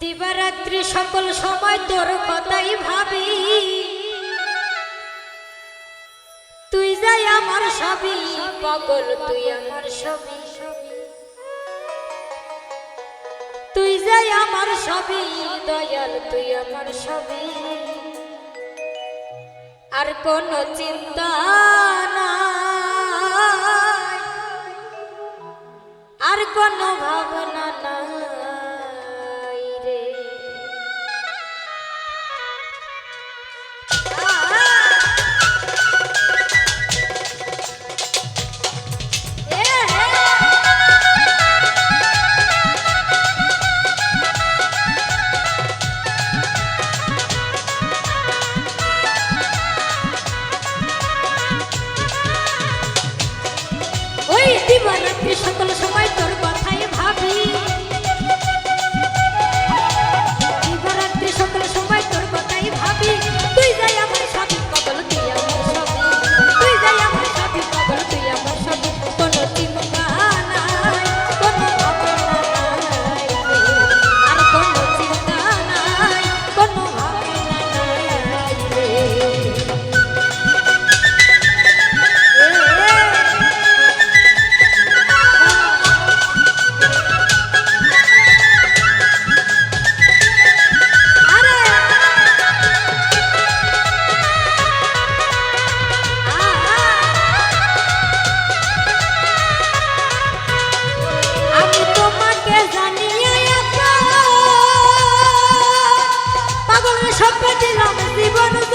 দিবারাত্রি সকল সময় তোর কথাই ভাবি। তুই যাই আমার সবই পগল তুই আমার সবই তুই যাই আমার সবই দয়াল তুই আমার সবই আর কোন চিন্তা না আর কোন ভাবনা না স্বপ্ন দিলাম জীবন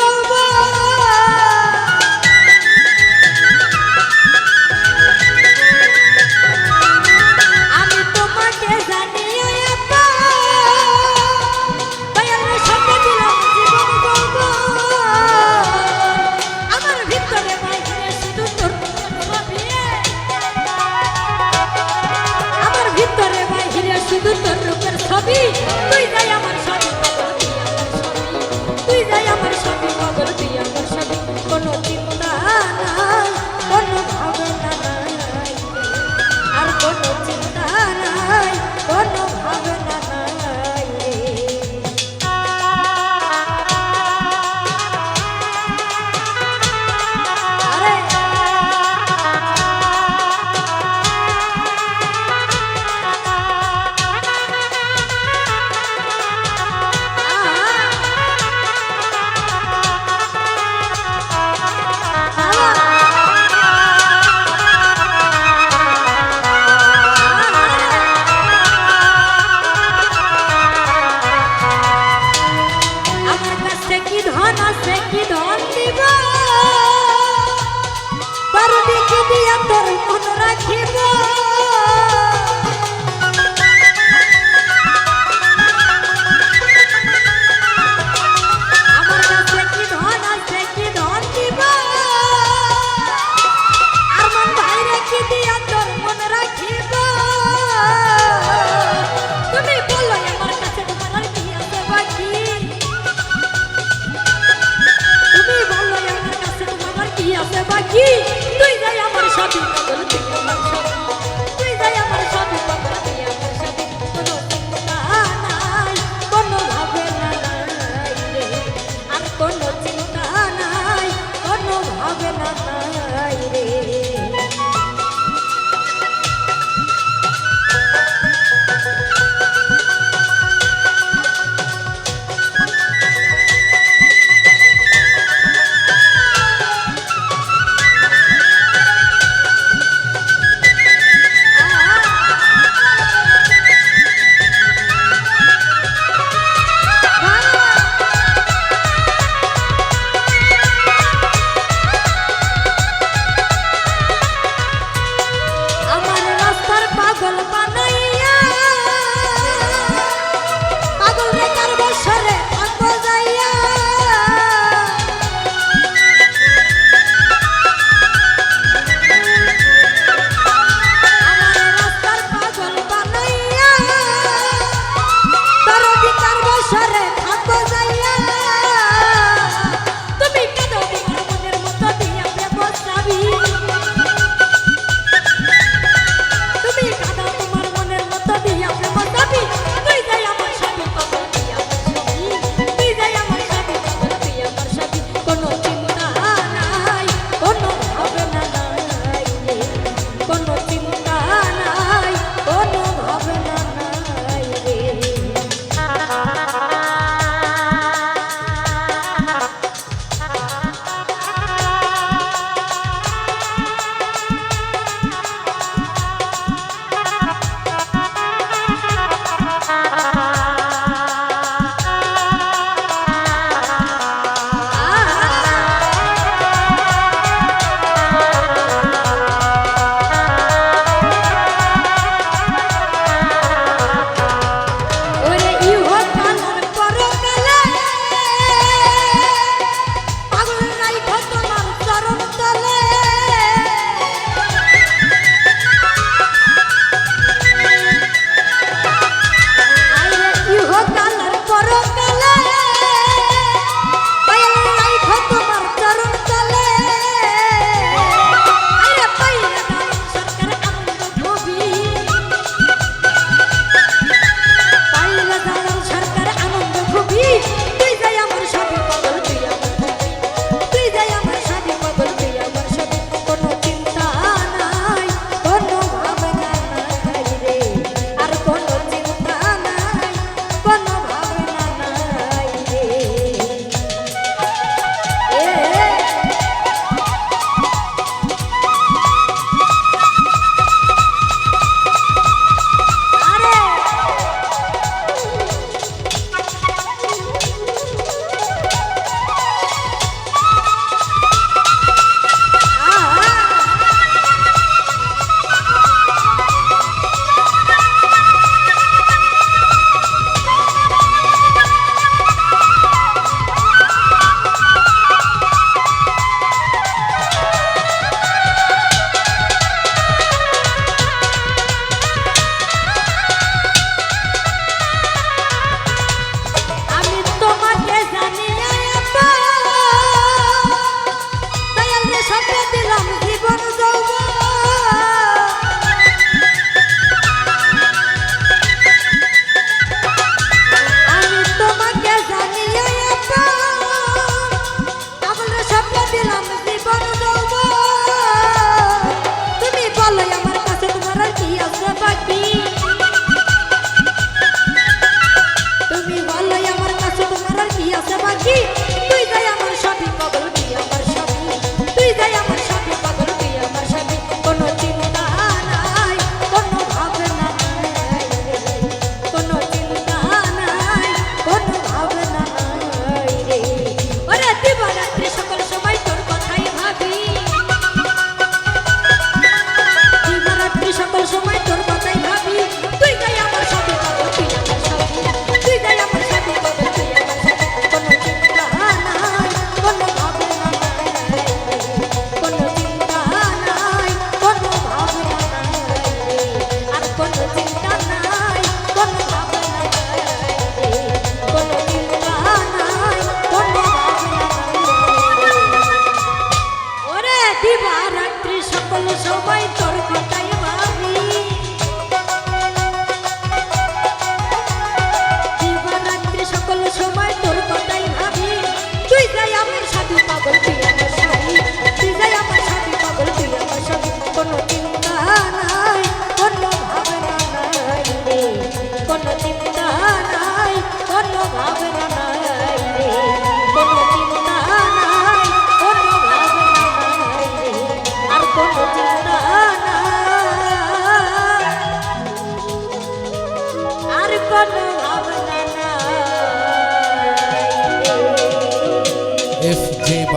Який?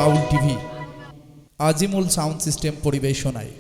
Baul TV Azimul sound system পরিবেশনায়।